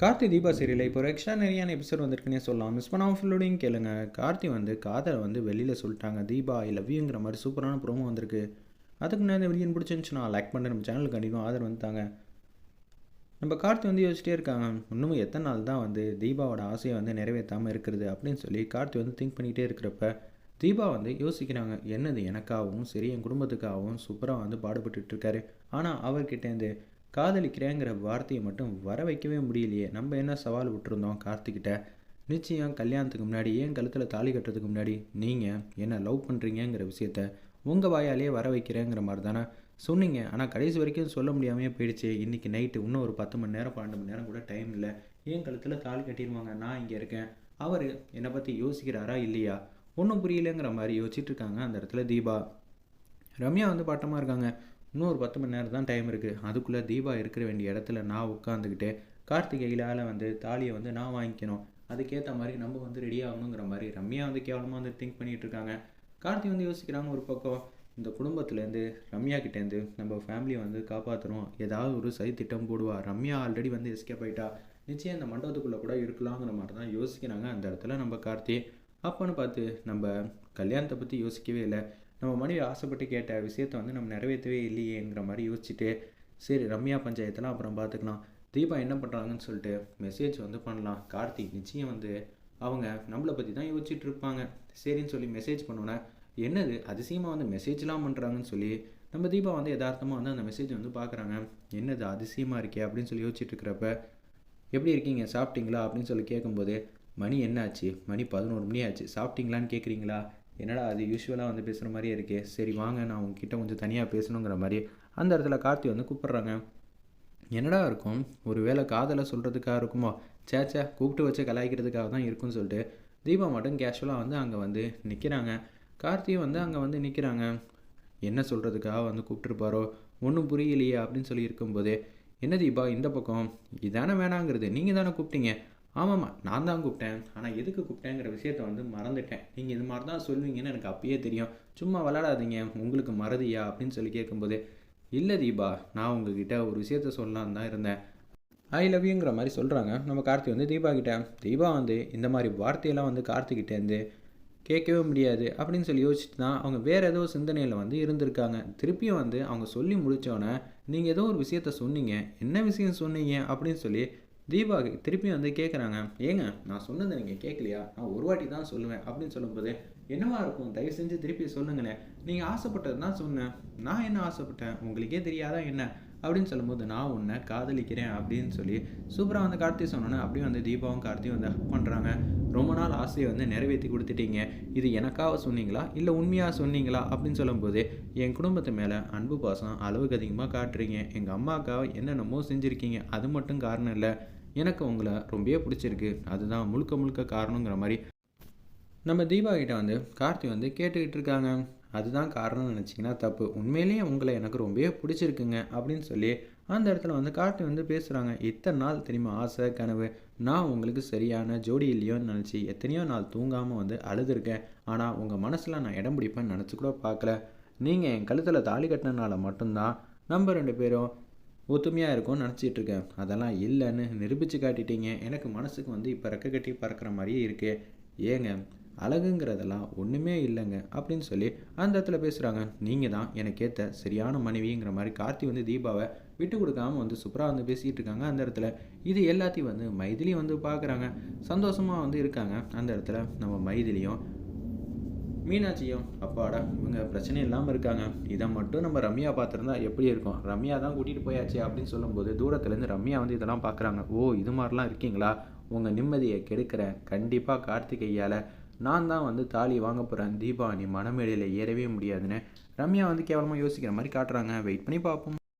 Karthi Deepa serial இப்போ ஒரு extra நிறையான episode வந்திருக்குன்னே சொல்லலாம்? மிஸ் பண்ணாமல் ஃபுல்லோடையும் கேளுங்க. கார்த்தி வந்து காதலை வந்து வெளியில் சொல்லிட்டாங்க. தீபா ஐ லவ் யூங்கிற மாதிரி சூப்பரான ப்ரோமோ வந்திருக்கு. அதுக்கு முன்னாடி இந்த வீடியோ பிடிச்சிருந்துச்சுன்னா லைக் பண்ணி நம்ம சேனலுக்கு கண்டிப்பாக ஆதரவு வந்துட்டாங்க. நம்ம கார்த்தி வந்து யோசிச்சிட்டே இருக்காங்க. இன்னமும் எத்தனை நாள் தான் வந்து தீபாவோட ஆசையை வந்து நிறைவேற்றாமல் இருக்கிறது அப்படின்னு சொல்லி கார்த்தி வந்து திங்க் பண்ணிகிட்டே இருக்கிறப்ப தீபா வந்து யோசிக்கிறாங்க. என்னது எனக்காகவும் சரி என் குடும்பத்துக்காகவும் சூப்பராக வந்து பாடுபட்டுட்டு இருக்காரு. ஆனால் அவர்கிட்டேருந்து காதலிக்கிறேங்கிற வார்த்தையை மட்டும் வர வைக்கவே முடியலையே. நம்ம என்ன சவால் விட்டுருந்தோம் கார்த்திக்கிட்ட நிச்சயம் கல்யாணத்துக்கு முன்னாடி ஏன் கழுத்தில் தாலி கட்டுறதுக்கு முன்னாடி நீங்கள் என்ன லவ் பண்ணுறீங்கங்கிற விஷயத்த உங்கள் வாயாலேயே வர வைக்கிறேங்கிற மாதிரி தானே சொன்னீங்க. ஆனால் கடைசி வரைக்கும் சொல்ல முடியாமையே போயிடுச்சு. இன்றைக்கி நைட்டு இன்னும் ஒரு பத்து மணி நேரம் பன்னெண்டு மணி நேரம் கூட டைம் இல்லை. ஏன் கழுத்தில் தாலி கட்டிடுவாங்க? நான் இங்கே இருக்கேன். அவர் என்னை பற்றி யோசிக்கிறாரா இல்லையா? ஒன்றும் புரியலைங்கிற மாதிரி யோசிச்சுட்டு இருக்காங்க அந்த இடத்துல தீபா. ரம்யா வந்து பாட்டமாக இருக்காங்க. இன்னும் ஒரு பத்து மணி நேரம் தான் டைம் இருக்குது அதுக்குள்ளே தீபா இருக்கிற வேண்டிய இடத்துல நான் உட்காந்துக்கிட்டு கார்த்திகையிலால் வந்து தாலியை வந்து நான் வாங்கிக்கணும். அதுக்கேற்ற மாதிரி நம்ம வந்து ரெடி ஆகணுங்கிற மாதிரி ரம்யா வந்து கேவலமாக வந்து திங்க் பண்ணிகிட்டு இருக்காங்க. கார்த்தி வந்து யோசிக்கிறாங்க ஒரு பக்கம் இந்த குடும்பத்துலேருந்து ரம்யா கிட்டேருந்து நம்ம ஃபேமிலியை வந்து காப்பாற்றணும் ஏதாவது ஒரு சதி திட்டம் போடுவா. ரம்யா ஆல்ரெடி வந்து எஸ்கேப் ஆகிட்டா நிச்சயம் இந்த மண்டபத்துக்குள்ளே கூட இருக்கலாங்கிற மாதிரி தான் யோசிக்கிறாங்க அந்த இடத்துல நம்ம கார்த்தி. அப்போன்னு பார்த்து நம்ம கல்யாணத்தை பற்றி யோசிக்கவே இல்லை. நம்ம மனைவி ஆசைப்பட்டு கேட்ட விஷயத்த வந்து நம்ம நிறைவேற்றவே இல்லையேங்கிற மாதிரி யோசிச்சுட்டு சரி ரம்யா பஞ்சாயத்தெல்லாம் அப்புறம் பார்த்துக்கலாம் தீபா என்ன பண்ணுறாங்கன்னு சொல்லிட்டு மெசேஜ் வந்து பண்ணலாம். கார்த்திக் நிச்சயம் வந்து அவங்க நம்மளை பற்றி தான் யோசிச்சுட்டு இருப்பாங்க. சரின்னு சொல்லி மெசேஜ் பண்ணோன்னே என்னது அதிசயமாக வந்து மெசேஜ்லாம் பண்ணுறாங்கன்னு சொல்லி நம்ம தீபா வந்து யதார்த்தமாக வந்து அந்த மெசேஜ் வந்து பார்க்குறாங்க என்னது அதிசயமாக இருக்கே அப்படின்னு சொல்லி யோசிச்சுட்டு இருக்கிறப்ப எப்படி இருக்கீங்க? சாப்பிட்டீங்களா? அப்படின்னு சொல்லி கேட்கும்போது மணி என்னாச்சு? மணி பதினோரு மணி ஆச்சு. சாப்பிட்டீங்களான்னு கேட்குறீங்களா என்னடா அது யூஸ்வலாக வந்து பேசுகிற மாதிரியே இருக்கே. சரி வாங்க நான் உங்ககிட்ட கொஞ்சம் தனியாக பேசணுங்கிற மாதிரி அந்த இடத்துல கார்த்தி வந்து கூப்பிட்றாங்க. என்னடா இருக்கும்? ஒரு வேளை காதலை சொல்கிறதுக்காக இருக்குமோ? சேச்சா கூப்பிட்டு வச்சு கலாய்க்கிறதுக்காக தான் இருக்கும்னு சொல்லிட்டு தீபா மட்டும் கேஷுவலாக வந்து அங்கே வந்து நிற்கிறாங்க கார்த்தியும் வந்து அங்கே வந்து நிற்கிறாங்க என்ன சொல்கிறதுக்காக வந்து கூப்பிட்டுருப்பாரோ? ஒன்றும் புரியலையே அப்படின்னு சொல்லி இருக்கும்போது என்ன தீபா இந்த பக்கம்? இதானே வேணாங்கிறது. நீங்கள் தானே கூப்பிட்டீங்க? ஆமாம்மா நான் தான் கூப்பிட்டேன். ஆனால் எதுக்கு கூப்பிட்டேங்கிற விஷயத்த வந்து மறந்துட்டேன். நீங்கள் இது மாதிரி தான் சொல்லுவீங்கன்னு எனக்கு அப்பயே தெரியும். சும்மா விளாடாதீங்க உங்களுக்கு மறதியா? அப்படின்னு சொல்லி கேட்கும்போது இல்லை தீபா நான் உங்ககிட்ட ஒரு விஷயத்த சொல்லலான்னு தான் இருந்தேன். ஐ லவ் யூங்கிற மாதிரி சொல்கிறாங்க நம்ம கார்த்தி வந்து தீபா கிட்ட தீபா வந்து இந்த மாதிரி வார்த்தையெல்லாம் வந்து கார்த்திகிட்டேருந்து கேட்கவே முடியாது. அப்படின்னு சொல்லி யோசிச்சுட்டு தான் அவங்க வேறு ஏதோ சிந்தனையில் வந்து இருந்திருக்காங்க. திருப்பியும் வந்து அவங்க சொல்லி முடித்தோன்னே நீங்கள் ஏதோ ஒரு விஷயத்த சொன்னீங்க. என்ன விஷயம் சொன்னீங்க? அப்படின்னு சொல்லி தீபா திருப்பியும் வந்து கேட்குறாங்க ஏங்க நான் சொன்னதை நீங்கள் கேட்கலையா நான் ஒரு வாட்டி தான் சொல்லுவேன் அப்படின்னு சொல்லும்போது என்னவா இருக்கும்? தயவு செஞ்சு திருப்பி சொல்லுங்களேன். நீங்கள் ஆசைப்பட்டது தான் சொன்னேன். நான் என்ன ஆசைப்பட்டேன்? உங்களுக்கே தெரியாதா என்ன? அப்படின்னு சொல்லும்போது நான் உன்னை காதலிக்கிறேன் அப்படின்னு சொல்லி சூப்பராக வந்து கார்த்தி சொன்னோன்னே அப்படியே வந்து தீபாவும் கார்த்தியும் வந்து ஹக் பண்ணுறாங்க ரொம்ப நாள் ஆசையை வந்து நிறைவேற்றி கொடுத்துட்டீங்க. இது எனக்காக சொன்னீங்களா? இல்லை உண்மையாக சொன்னீங்களா? அப்படின்னு சொல்லும்போது என் குடும்பத்து மேலே அன்பு பாசம் அளவுக்கு அதிகமாக காட்டுறீங்க. எங்கள் அம்மாக்காக என்னென்னமோ செஞ்சுருக்கீங்க. அது மட்டும் காரணம் இல்லை. எனக்கு உங்களை ரொம்பவே பிடிச்சிருக்கு. அதுதான் முழுக்க முழுக்க காரணங்கிற மாதிரி நம்ம தீபா கிட்ட வந்து கார்த்தி வந்து கேட்டுக்கிட்டு இருக்காங்க. அதுதான் காரணம்னு நினச்சிங்கன்னா தப்பு. உண்மையிலேயே உங்களை எனக்கு ரொம்பவே பிடிச்சிருக்குங்க அப்படின்னு சொல்லி அந்த இடத்துல வந்து கார்த்தி வந்து பேசுகிறாங்க இத்தனை நாள் தெரியுமா ஆசை கனவு? நான் உங்களுக்கு சரியான ஜோடி இல்லையோன்னு நினச்சி எத்தனையோ நாள் தூங்காமல் வந்து அழுதுருக்கேன். ஆனால் உங்கள் மனசில் நான் இடம் பிடிப்பேன்னு நினச்சி கூட பார்க்கல. நீங்கள் என் கழுத்தில் தாலி கட்டினனால மட்டும்தான் நம்ம ரெண்டு பேரும் ஒத்துமையாக இருக்கும்னு நினச்சிட்டு இருக்கேன் அதெல்லாம் இல்லைன்னு நிரூபித்து காட்டிட்டீங்க. எனக்கு மனசுக்கு வந்து இப்போ ரெக்க கட்டி பறக்கிற மாதிரியே இருக்கு. ஏங்க அழகுங்கிறதெல்லாம் ஒன்றுமே இல்லைங்க அப்படின்னு சொல்லி அந்த இடத்துல பேசுகிறாங்க நீங்கள் தான் எனக்கு ஏற்ற சரியான மனைவிங்கிற மாதிரி கார்த்தி வந்து தீபாவை விட்டு கொடுக்காம வந்து சூப்பராக வந்து பேசிகிட்டு இருக்காங்க அந்த இடத்துல. இது எல்லாத்தையும் வந்து மைதிலி வந்து பார்க்குறாங்க. சந்தோஷமாக வந்து இருக்காங்க அந்த இடத்துல. நம்ம மைதிலியும் மீனாட்சியும் அப்பாடா இவங்க பிரச்சனை இல்லாமல் இருக்காங்க. இதை மட்டும் நம்ம ரம்யா பார்த்துருந்தா எப்படி இருக்கும்? ரம்யா தான் கூட்டிகிட்டு போயாச்சு அப்படின்னு சொல்லும்போது தூரத்துலேருந்து ரம்யா வந்து இதெல்லாம் பார்க்குறாங்க. ஓ இது மாதிரிலாம் இருக்கீங்களா? உங்கள் நிம்மதியை கெடுக்கிறேன். கண்டிப்பாக கார்த்திகையால் நான் தான் வந்து தாலி வாங்க போகிறேன் தீபாவளி மனமேடையில் ஏறவே முடியாதுன்னு. ரம்யா வந்து கேவலமாக யோசிக்கிற மாதிரி காட்டுறாங்க. வெயிட் பண்ணி பார்ப்போம்.